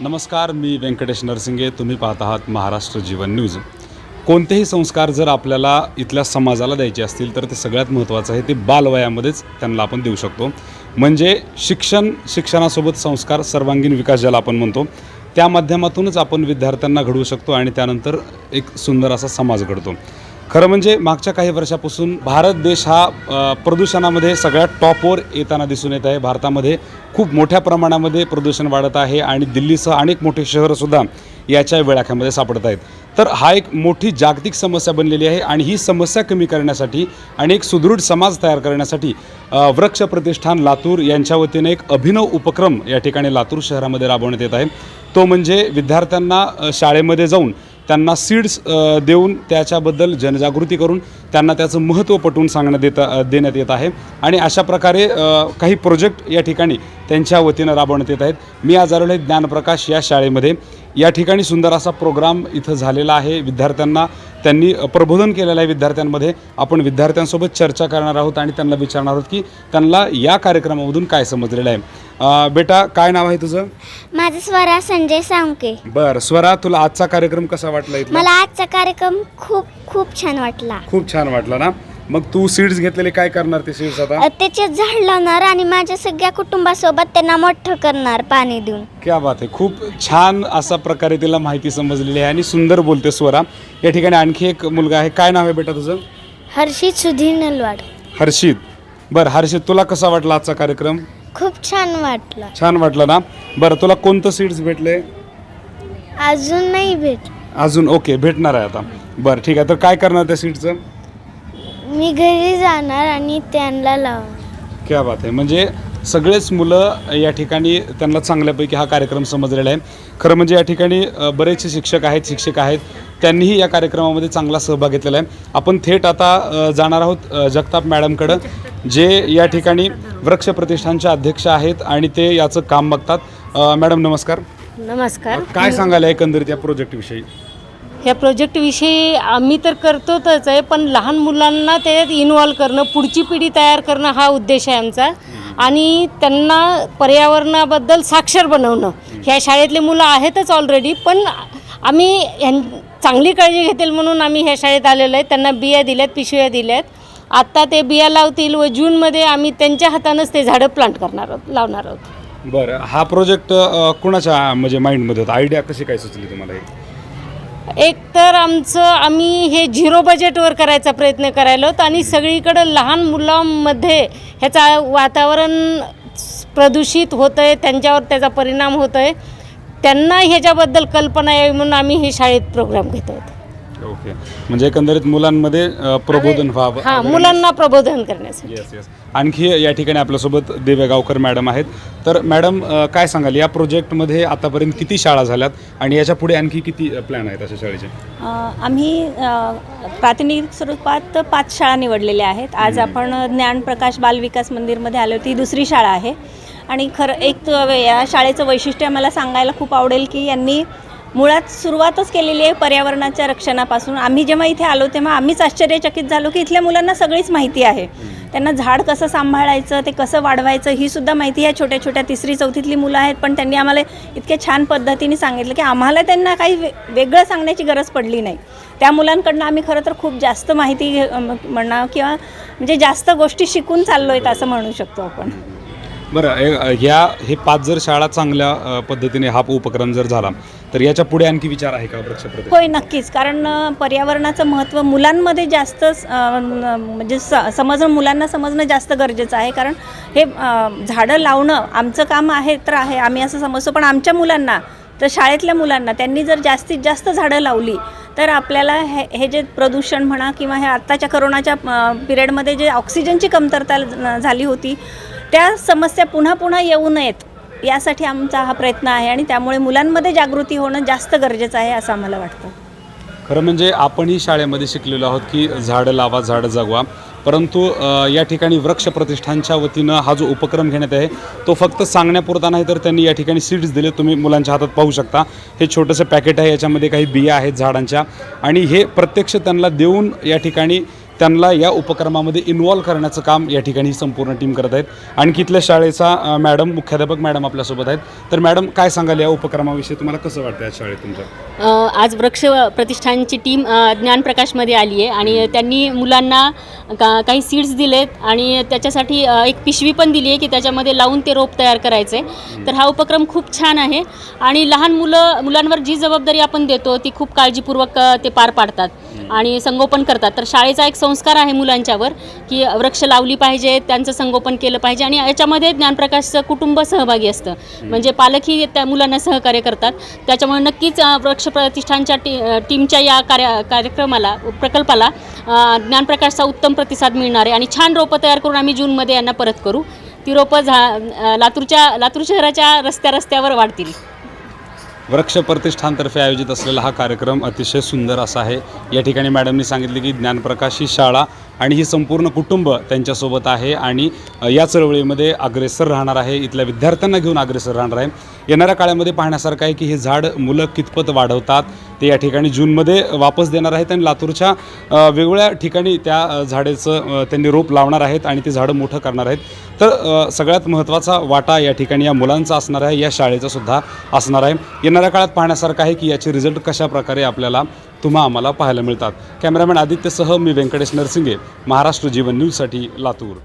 नमस्कार मी व्यंकटेश नरसिंगे. तुम्ही पाहत आहात महाराष्ट्र जीवन न्यूज. कोणतेही संस्कार जर आपल्याला इथल्या समाजाला द्यायचे असतील तर ते सगळ्यात महत्त्वाचं आहे. ते बालवयामध्येच त्यांना आपण देऊ शकतो. म्हणजे शिक्षण शिक्षणासोबत संस्कार सर्वांगीण विकास ज्याला आपण म्हणतो त्या माध्यमातूनच आपण विद्यार्थ्यांना घडवू शकतो आणि त्यानंतर एक सुंदर असा समाज घडतो. खरं म्हणजे मागच्या काही वर्षापासून भारत देश हा प्रदूषणामध्ये सगळ्यात टॉपवर येताना दिसून येत आहे. भारतामध्ये खूप मोठ्या प्रमाणामध्ये प्रदूषण वाढत आहे आणि दिल्लीसह अनेक मोठे शहरंसुद्धा याच्या वेळाख्यामध्ये सापडत आहेत. तर हा एक मोठी जागतिक समस्या बनलेली आहे आणि ही समस्या कमी करण्यासाठी आणि एक सुदृढ समाज तयार करण्यासाठी वृक्ष प्रतिष्ठान लातूर यांच्या वतीने एक अभिनव उपक्रम या ठिकाणी लातूर शहरामध्ये राबवण्यात येत आहे. तो म्हणजे विद्यार्थ्यांना शाळेमध्ये जाऊन त्यांना सीड्स देऊन त्याच्याबद्दल जनजागृती करून त्यांना त्याचं महत्त्व पटवून सांगण्यात देत देण्यात येत आहे. आणि अशा प्रकारे काही प्रोजेक्ट या ठिकाणी त्यांच्या वतीनं राबवण्यात येत आहेत. मी आज आलेलो आहे ज्ञानप्रकाश या शाळेमध्ये. या ठिकाणी सुंदर असा प्रोग्राम इथं झालेला आहे. विद्यार्थ्यांना त्यांनी प्रबोधन केलेलं आहे विद्यार्थ्यांमध्ये. आपण विद्यार्थ्यांसोबत चर्चा करणार आहोत आणि त्यांना विचारणार आहोत की त्यांना या कार्यक्रमामधून काय समजलेलं आहे. बेटा काय नाव आहे तुझं? माझं स्वरा संजय सावंके. बरं स्वरा तुला आजचा कार्यक्रम कसा वाटला मला आजचा कार्यक्रम खूप खूप छान वाटला. खूप छान वाटलं ना? मग तू सीड्स घेतलेले काय करणार ते सीड्स आता? अ, त्याचे झाड लावणार आणि माझ्या सगळ्या कुटुंबासोबत त्यांना मोठं करणार पाणी देऊन. क्या बात आहे. खूप छान असा प्रकारे तिला माहिती समजलेली आहे आणि सुंदर बोलते स्वरा. या ठिकाणी आणखी एक मुलगा आहे. काय नाव आहे बेटा तुझं? हर्षित सुधीर नलवाड. हर्षित. बरं हर्षित तुला कसा वाटला आजचा कार्यक्रम? खूप छान वाटलं. छान वाटलं ना? बरं तुला कोणतं सीड्स भेटले? अजून नाही भेट. अजून ओके भेटणार आहे आता. बरं ठीक आहे. तर काय करणार त्या सीडचं मी घरी जाणार आणि त्यांना लावणार क्या बात आहे. म्हणजे सगळेच मुलं या ठिकाणी त्यांना चांगल्यापैकी हा कार्यक्रम समजलेला आहे. खरं म्हणजे या ठिकाणी अ, बरेचसे शिक्षक आहेत शिक्षक आहेत त्यांनीही या कार्यक्रमामध्ये चांगला सहभाग घेतलेला आहे. आपण थेट आता अ, जाणार आहोत अ, जगताप मॅडमकडं जे या ठिकाणी वृक्ष प्रतिष्ठानचे अध्यक्ष आहेत आणि ते याचं काम बघतात. अ, मॅडम नमस्कार. नमस्कार. काय सांगायला एकंदरीत या प्रोजेक्टविषयी ह्या प्रोजेक्टविषयी आम्ही तर करतोच आहे पण लहान मुलांना त्याच्यात इन्व्हॉल्व करणं पुढची पिढी तयार करणं हा उद्देश आहे आमचा. आणि त्यांना पर्यावरणाबद्दल साक्षर बनवणं. ह्या शाळेतले मुलं आहेतच ऑलरेडी पण आम्ही ह्यां चांगली काळजी घेतील म्हणून आम्ही ह्या शाळेत आलेलो आहे. त्यांना बिया दिल्यात पिशव्या दिल्यात. आत्ता ते बिया लावतील व जूनमध्ये आम्ही त्यांच्या हातानंच ते झाडं प्लांट करणार आहोत लावणार आहोत. बरं हा प्रोजेक्ट कुणाच्या म्हणजे माइंडमध्ये होता? आयडिया कशी काय सुचली तुम्हाला? एक तर आमचं आम्ही हे झिरो बजेटवर करायचा प्रयत्न करायलो आणि सगळीकडं लहान मुलांमध्ये ह्याचा वातावरण प्रदूषित होतं आहे त्यांच्यावर त्याचा परिणाम होतो आहे त्यांना ह्याच्याबद्दल कल्पना यावी म्हणून आम्ही हे शाळेत प्रोग्राम घेत आहोत ओके. म्हणजे एकंदरीत मुलांमध्ये अ, प्रबोधन व्हावं हां मुलांना प्रबोधन करण्यासाठी. येस येस आणखी या ठिकाणी आपल्यासोबत दिव्या गावकर मॅडम आहेत. तर मॅडम अ, काय सांगाल? या प्रोजेक्टमध्ये आतापर्यंत किती शाळा झाल्यात? आणि याच्यापुढे आणखी किती प्लॅन आहेत अशा शाळेचे? अ, आम्ही अ, प्रातिनिधिक स्वरूपात पाच शाळा निवडलेल्या आहेत. आज आपण ज्ञानप्रकाश बालविकास मंदिरमध्ये आलो ती दुसरी शाळा आहे. आणि खरं एक या शाळेचं वैशिष्ट्य मला सांगायला खूप आवडेल की यांनी मुळात सुरुवातच केलेली आहे पर्यावरणाच्या रक्षणापासून. आम्ही जेव्हा इथे आलो तेव्हा आम्हीच आश्चर्यचकित झालो की इथल्या मुलांना सगळीच माहिती आहे. त्यांना झाड कसं सांभाळायचं ते कसं वाढवायचं ही सुद्धा माहिती आहे. छोट्या छोट्या तिसरी चौथीतली मुलं आहेत पण त्यांनी आम्हाला इतक्या छान पद्धतीने सांगितलं की आम्हाला त्यांना काही वेगळं सांगण्याची गरज पडली नाही. त्या मुलांकडनं आम्ही खरं तर खूप जास्त माहिती घे- म्हणा किंवा म्हणजे जास्त गोष्टी शिकून चाललो आहेत असं म्हणू शकतो आपण. बरं ह्या हे पाच जर शाळा चांगल्या पद्धतीने हा उपक्रम जर झाला तर याच्यापुढे आणखी विचार आहे का वृक्ष होय नक्कीच. कारण पर्यावरणाचं महत्त्व मुलांमध्ये जास्त म्हणजे स समजणं मुलांना समजणं जास्त गरजेचं आहे. कारण हे झाडं लावणं आमचं काम आहे तर आहे. आम्ही असं समजतो. पण आमच्या मुलांना तर शाळेतल्या मुलांना त्यांनी जर जास्तीत जास्त झाडं लावली तर आपल्याला हे हे जे प्रदूषण म्हणा किंवा हे आत्ताच्या करोनाच्या पिरियडमध्ये जे ऑक्सिजनची कमतरता झाली होती त्या समस्या पुन्हा पुन्हा येऊ नयेत यासाठी आमचा हा प्रयत्न आहे आणि त्यामुळे मुलांमध्ये जागृती होणं जास्त गरजेचं आहे असं आम्हाला वाटतं. खरं म्हणजे आपणही शाळेमध्ये शिकलेलो आहोत की झाडं लावा झाडं जगवा. परंतु या ठिकाणी वृक्ष प्रतिष्ठानच्या वतीनं हा जो उपक्रम घेण्यात आहे तो फक्त सांगण्यापुरता नाही तर त्यांनी या ठिकाणी सीड्स दिले तुम्ही मुलांच्या हातात पाहू शकता. हे छोटंसं पॅकेट आहे याच्यामध्ये काही बिया आहेत झाडांच्या. आणि हे प्रत्यक्ष त्यांना देऊन या ठिकाणी त्यांना या उपक्रमामध्ये इन्व्हॉल्व करण्याचं काम या ठिकाणी संपूर्ण टीम करत आहेत. आणखी इथल्या शाळेचा मॅडम मुख्याध्यापक मॅडम आपल्यासोबत आहेत. तर मॅडम काय सांगाल या उपक्रमाविषयी? तुम्हाला कसं वाटतं या शाळेत तुमच्या आज वृक्ष प्रतिष्ठानची टीम ज्ञानप्रकाशमध्ये आली आहे आणि त्यांनी मुलांना का काही सीड्स दिलेत आणि त्याच्यासाठी एक पिशवी पण दिली आहे की त्याच्यामध्ये लावून ते रोप तयार करायचे. तर हा उपक्रम खूप छान आहे आणि लहान मुलं मुलांवर जी जबाबदारी आपण देतो ती खूप काळजीपूर्वक ते पार पाडतात. आणि संगोपन करतात. तर शाळेचा एक संस्कार आहे मुलांच्यावर की वृक्ष लावली पाहिजे त्यांचं संगोपन केलं पाहिजे आणि याच्यामध्ये ज्ञानप्रकाशचं कुटुंब सहभागी असतं. म्हणजे पालकही त्या मुलांना सहकार्य करतात. त्याच्यामुळे नक्कीच वृक्ष प्रतिष्ठानच्या टी टीमच्या या कार्य कार्यक्रमाला प्रकल्पाला ज्ञानप्रकाशचा उत्तम प्रतिसाद मिळणार आहे. आणि छान रोपं तयार करून आम्ही जूनमध्ये यांना परत करू. ती रोपं झा लातूरच्या लातूर शहराच्या रस्त्या रस्त्यावर वाढतील. वृक्ष प्रतिष्ठानतर्फे आयोजित असलेला हा कार्यक्रम अतिशय सुंदर असा आहे. या ठिकाणी मॅडमनी सांगितले की ज्ञानप्रकाश ही शाळा आणि ही संपूर्ण कुटुंब त्यांच्यासोबत आहे आणि या चळवळीमध्ये अग्रेसर राहणार आहे. इथल्या विद्यार्थ्यांना घेऊन अग्रेसर राहणार आहे. येणाऱ्या काळामध्ये पाहण्यासारखं आहे की हे झाड मुलं कितपत वाढवतात ते या ठिकाणी जूनमध्ये वापस देणार आहेत आणि लातूरच्या वेगवेगळ्या ठिकाणी त्या झाडेचं त्यांनी रोप लावणार आहेत आणि ते झाडं मोठं करणार आहेत. तर सगळ्यात महत्त्वाचा वाटा या ठिकाणी या मुलांचा असणार आहे या शाळेचा सुद्धा असणार आहे. येणाऱ्या काळात पाहण्यासारखं आहे की याचे रिझल्ट कशा प्रकारे आपल्याला तुम्हा आम्हाला पाहायला मिळतात. कॅमेरामॅन आदित्यसह मी व्यंकटेश नरसिंगे महाराष्ट्र जीवन न्यूजसाठी लातूर.